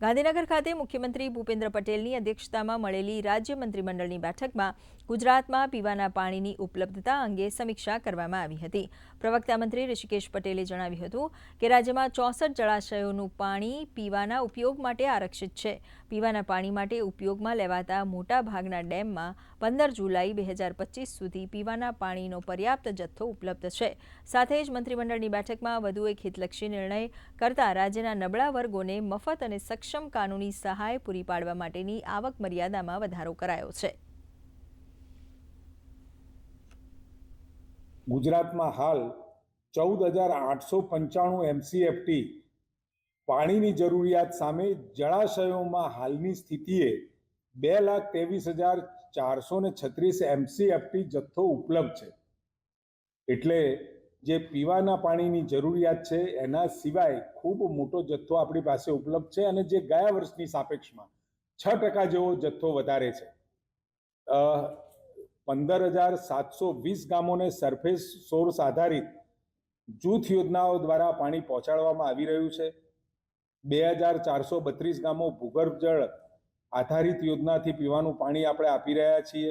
ગાંધીનગર ખાતે મુખ્યમંત્રી ભૂપેન્દ્ર પટેલની અધ્યક્ષતામાં મળેલી રાજ્ય મંત્રીમંડળની બેઠકમાં ગુજરાતમાં પીવાના પાણીની ઉપલબ્ધતા અંગે સમીક્ષા કરવામાં આવી હતી. પ્રવક્તા મંત્રી ઋષિકેશ પટેલે જણાવ્યું હતું કે રાજ્યમાં ચોસઠ જળાશયોનું પાણી પીવાના ઉપયોગ માટે આરક્ષિત છે. પીવાના પાણી માટે ઉપયોગમાં લેવાતા મોટાભાગના ડેમમાં પંદર જુલાઈ બે હજાર પચીસ સુધી પીવાના પાણીનો પર્યાપ્ત જથ્થો ઉપલબ્ધ છે. સાથે જ મંત્રીમંડળની બેઠકમાં વધુ એક હિતલક્ષી નિર્ણય કરતા રાજ્યના નબળા વર્ગોને મફત અને સક્ષમ કાનૂની સહાય પૂરી પાડવા માટેની આવક મર્યાદામાં વધારો કરાયો છે. ગુજરાતમાં હાલ ચૌદ હજાર આઠસો પંચાણું એમસીએફટી પાણીની જરૂરિયાત સામે જળાશયોમાં હાલની સ્થિતિએ બે લાખ ત્રેવીસ હજાર ચારસો ને છત્રીસ એમસીએફટી જથ્થો ઉપલબ્ધ છે. એટલે જે પીવાના પાણીની જરૂરિયાત છે, એના સિવાય ખૂબ મોટો જથ્થો આપણી પાસે ઉપલબ્ધ છે અને જે ગયા વર્ષની સાપેક્ષમાં છ ટકા જેવો જથ્થો વધારે છે. પંદર હજાર સાતસો વીસ ગામોને સરફેસ સોર્સ આધારિત જૂથ યોજનાઓ દ્વારા પાણી પહોંચાડવામાં આવી રહ્યું છે. બે હજાર ચારસો બત્રીસ ગામો ભૂગર્ભ જળ આધારિત યોજનાથી પીવાનું પાણી આપણે આપી રહ્યા છીએ.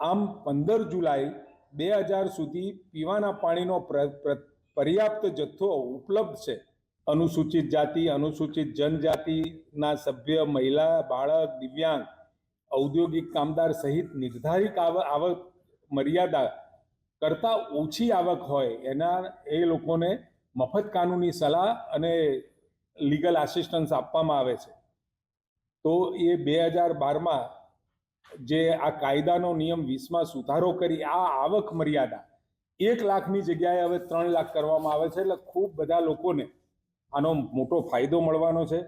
આમ પંદર જુલાઈ બે હજાર સુધી પીવાના પાણીનો પ્ર- પ્ર- પર્યાપ્ત જથ્થો ઉપલબ્ધ છે. અનુસૂચિત જાતિ, અનુસૂચિત જનજાતિના સભ્ય, મહિલા, બાળક, દિવ્યાંગ, ઔદ્યોગિક કામદાર સહિત નિર્ધારિત આવ- આવક મર્યાદા કરતાં ઓછી આવક હોય એના, એ લોકોને મફત કાનૂની સલાહ અને લીગલ આસિસ્ટન્સ આપવામાં આવે છે. તો એ બે હજાર બારમાં જે આ કાયદાનો નિયમ વીસમાં સુધારો કરી, આ આવક મર્યાદા એક લાખની જગ્યાએ હવે ત્રણ લાખ કરવામાં આવે છે. એટલે ખૂબ બધા લોકોને આનો મોટો ફાયદો મળવાનો છે.